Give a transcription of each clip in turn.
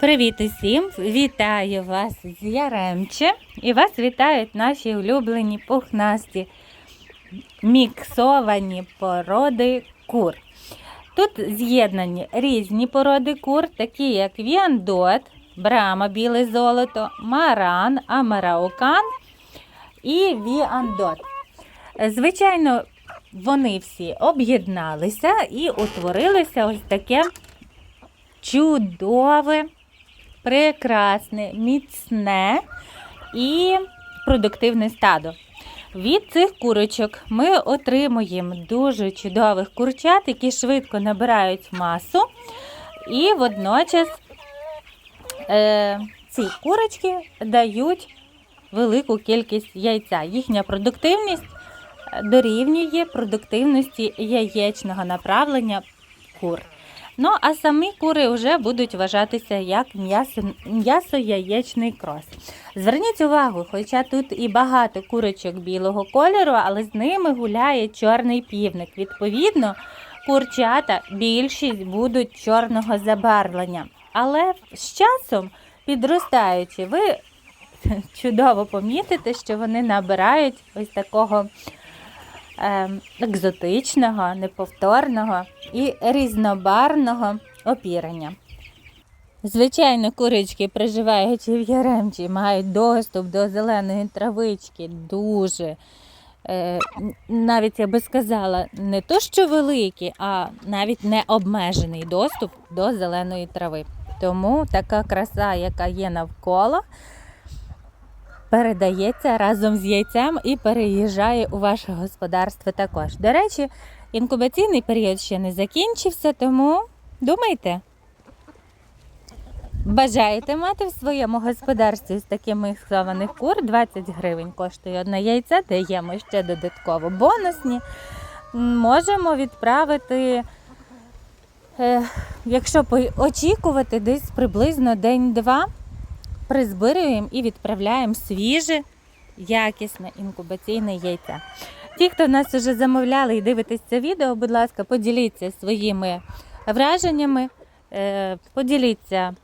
Привіт усім! Вітаю вас з Яремче і вас вітають наші улюблені пухнасті міксовані породи кур. Тут з'єднані різні породи кур, такі як Віандот, Брама біле золото, Маран, Амараукан і Віандот. Звичайно, вони всі об'єдналися і утворилося ось таке чудове, прекрасне, міцне і продуктивне стадо. Від цих курочок ми отримуємо дуже чудових курчат, які швидко набирають масу. І водночас е, ці курочки дають велику кількість яйця. Їхня продуктивність дорівнює продуктивності яєчного направлення кур. Ну, а самі кури вже будуть вважатися як м'ясо, м'ясо-яєчний крос. Зверніть увагу, хоча тут і багато курочок білого кольору, але з ними гуляє чорний півник. Відповідно, курчата більшість будуть чорного забарвлення. Але з часом, підростаючи, ви чудово помітите, що вони набирають ось такого екзотичного, неповторного і різнобарвного опірення. Звичайно, курочки, проживаючи в Яремчі, мають доступ до зеленої травички дуже, е, навіть я би сказала, не то що великий, а навіть не обмежений доступ до зеленої трави. Тому така краса, яка є навколо, передається разом з яйцем і переїжджає у ваше господарство також. До речі, інкубаційний період ще не закінчився, тому думайте. Бажаєте мати в своєму господарстві з таких міксованих кур 20 гривень коштує одне яйце, даємо ще додатково бонусні. Можемо відправити, е, якщо очікувати, десь приблизно день-два призбирюємо і відправляємо свіже, якісне інкубаційне яйце. Ті, хто нас вже замовляли і дивитесь це відео, будь ласка, поділіться своїми враженнями, е, поділіться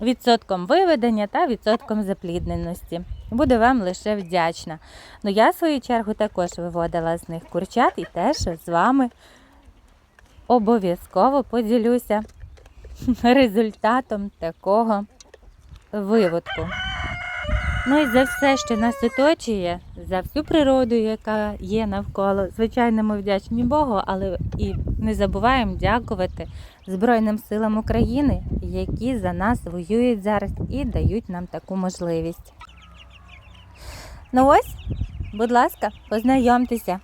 відсотком виведення та відсотком заплідненості. Буду вам лише вдячна. Ну, я, в свою чергу, також виводила з них курчат і теж з вами обов'язково поділюся результатом такого виводку. Ну і за все, що нас оточує, за всю природу, яка є навколо. Звичайно, ми вдячні Богу, але і не забуваємо дякувати Збройним силам України, які за нас воюють зараз і дають нам таку можливість. Ну ось, будь ласка, познайомтеся.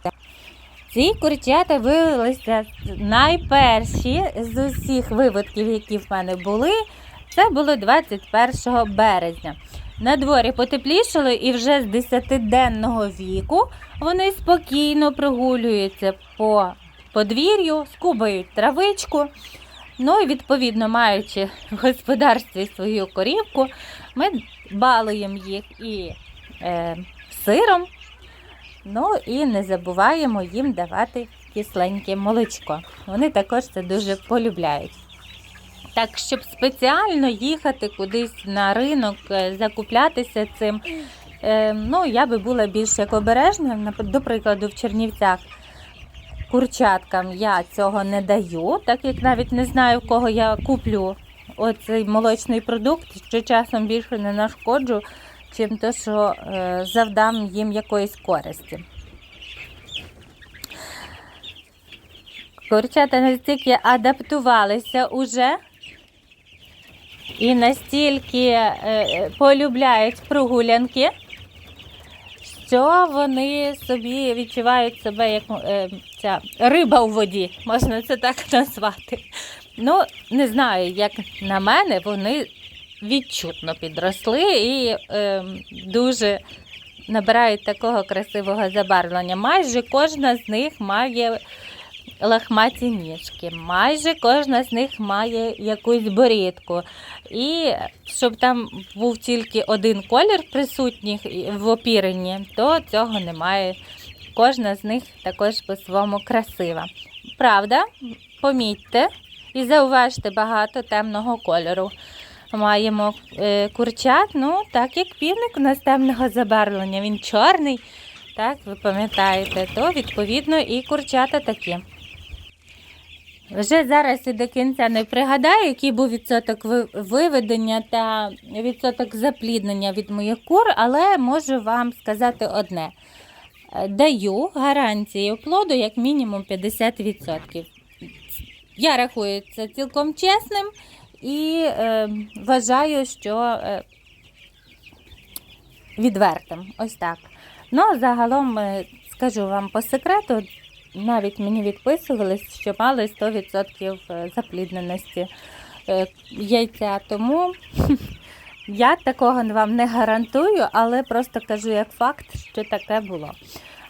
Ці курчата виявилися найперші з усіх виводків, які в мене були. Це було 21 березня. На дворі потеплішало і вже з 10-денного віку вони спокійно прогулюються по подвір'ю, скубають травичку. Ну і відповідно, маючи в господарстві свою корівку, ми балуємо їх і е, сиром. Ну і не забуваємо їм давати кисленьке молочко. Вони також це дуже полюбляють. Так, щоб спеціально їхати кудись на ринок, е, закуплятися цим, е, ну, я би була більш як обережна. До прикладу, в Чернівцях курчаткам я цього не даю, так як навіть не знаю, в кого я куплю оцей молочний продукт, що часом більше не нашкоджу, чим то, що е, завдам їм якоїсь користі. Курчата настільки адаптувалися уже і настільки е, полюбляють прогулянки, що вони собі відчувають себе як е, ця риба у воді, можна це так назвати. Ну, не знаю, як на мене, вони відчутно підросли і е, дуже набирають такого красивого забарвлення. Майже кожна з них має лахматі ніжки, майже кожна з них має якусь борідку. І щоб там був тільки один колір присутній в опіренні, то цього немає. Кожна з них також по-своєму красива. Правда, помітьте і зауважте багато темного кольору. маємо е, курчат. Ну, так як півник у нас темного забарвлення, він чорний, так, ви пам'ятаєте, то відповідно і курчата такі. Вже зараз і до кінця не пригадаю, який був відсоток виведення та відсоток запліднення від моїх кур, але можу вам сказати одне. Даю гарантію плоду як мінімум 50%. Я рахую це цілком чесним і е, вважаю, що е, відвертим. Ось так. Ну, загалом е, скажу вам по секрету, навіть мені відписувались, що мали 100% е, заплідненості е, яйця. Тому я такого вам не гарантую, але просто кажу як факт, що таке було.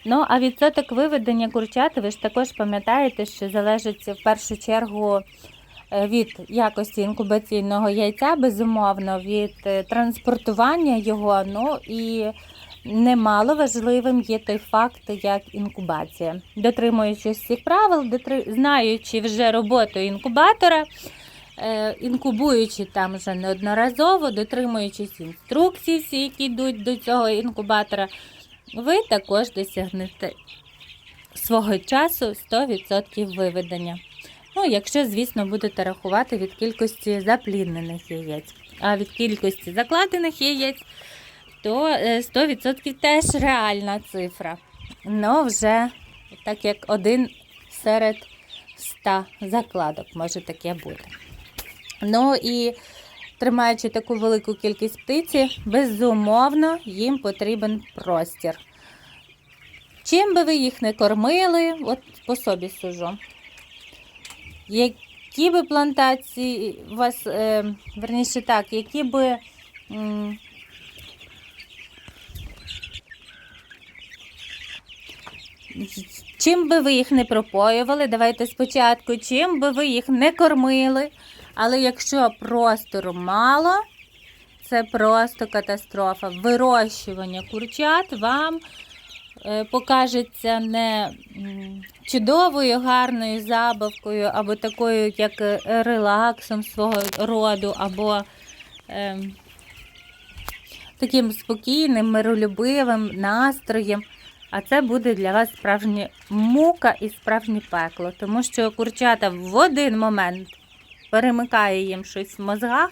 Ну, а відсоток виведення курчат, ви ж також пам'ятаєте, що залежить в першу чергу е, від якості інкубаційного яйця, безумовно, від транспортування його. Ну і немало важливим є той факт, як інкубація. Дотримуючись всіх правил, знаючи вже роботу інкубатора, е, інкубуючи там вже неодноразово, дотримуючись інструкцій, всі, які йдуть до цього інкубатора, ви також досягнете свого часу 100% виведення. Ну, якщо, звісно, будете рахувати від кількості запліднених яєць. А від кількості закладених яєць, то е, 100% теж реальна цифра. Ну, вже так як один серед 100 закладок може таке бути. Ну і тримаючи таку велику кількість птиці, безумовно, їм потрібен простір. Чим би ви їх не кормили, от по собі сужу. Які би плантації у вас, е, верніше так, які би. Чим би ви їх не пропоювали, давайте спочатку, чим би ви їх не кормили, але якщо простору мало, це просто катастрофа. Вирощування курчат вам е, покажеться не чудовою, гарною забавкою, або такою, як е, релаксом свого роду, або ем, таким спокійним, миролюбивим настроєм. А це буде для вас справжня мука і справжнє пекло, тому що курчата в один момент перемикає їм щось в мозгах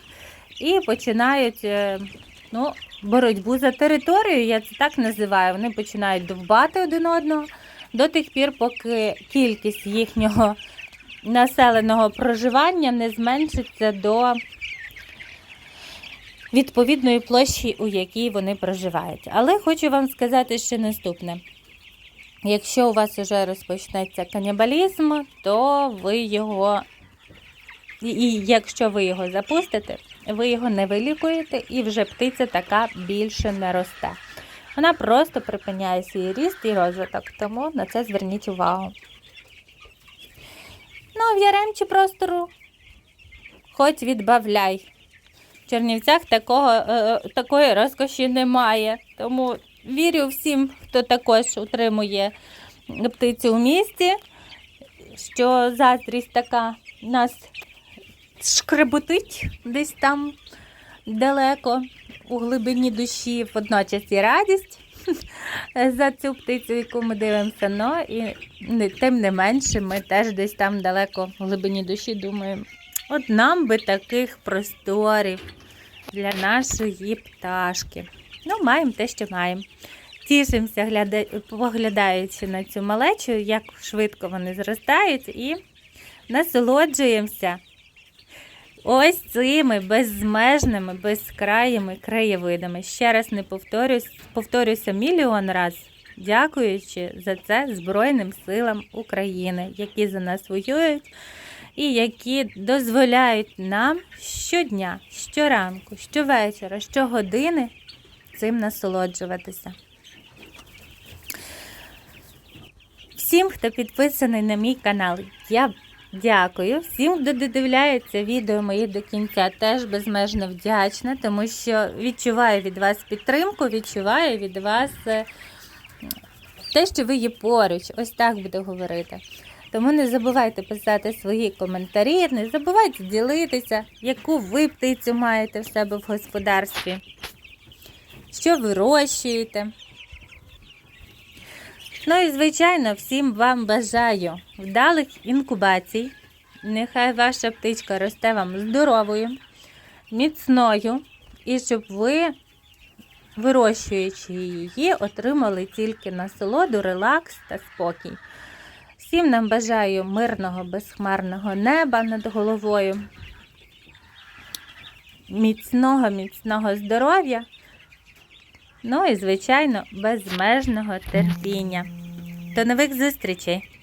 і починають е, ну, боротьбу за територію, я це так називаю. Вони починають довбати один одного до тих пір, поки кількість їхнього населеного проживання не зменшиться до відповідної площі, у якій вони проживають. Але хочу вам сказати ще наступне. Якщо у вас вже розпочнеться канібалізм, то ви його, і- якщо ви його запустите, ви його не вилікуєте і вже птиця така більше не росте. Вона просто припиняє свій ріст і розвиток, тому на це зверніть увагу. Ну, в Яремчі простору хоч відбавляй. В Чернівцях такого, е, такої розкоші немає. Тому вірю всім, хто також утримує птицю у місті, що заздрість така нас шкреботить десь там далеко у глибині душі, водночас і радість за цю птицю, яку ми дивимося. Ну і тим не менше, ми теж десь там далеко в глибині душі думаємо, от нам би таких просторів для нашої пташки. Ну, маємо те, що маємо. Тішимося, гляда... поглядаючи на цю малечу, як швидко вони зростають, і насолоджуємося ось цими безмежними, безкраїми краєвидами. Ще раз не повторюсь, повторюся мільйон раз, дякуючи за це Збройним силам України, які за нас воюють і які дозволяють нам щодня, щоранку, щовечора, щогодини цим насолоджуватися. Всім, хто підписаний на мій канал, я дякую. Всім, хто додивляється відео мої до кінця, теж безмежно вдячна, тому що відчуваю від вас підтримку, відчуваю від вас е, те, що ви є поруч. Ось так буду говорити. Тому не забувайте писати свої коментарі, не забувайте ділитися, яку ви птицю маєте в себе в господарстві, що вирощуєте. Ну і, звичайно, всім вам бажаю вдалих інкубацій. Нехай ваша птичка росте вам здоровою, міцною, і щоб ви, вирощуючи її, отримали тільки насолоду, релакс та спокій. Всім нам бажаю мирного, безхмарного неба над головою, міцного, міцного здоров'я. Ну і, звичайно, безмежного терпіння. До нових зустрічей!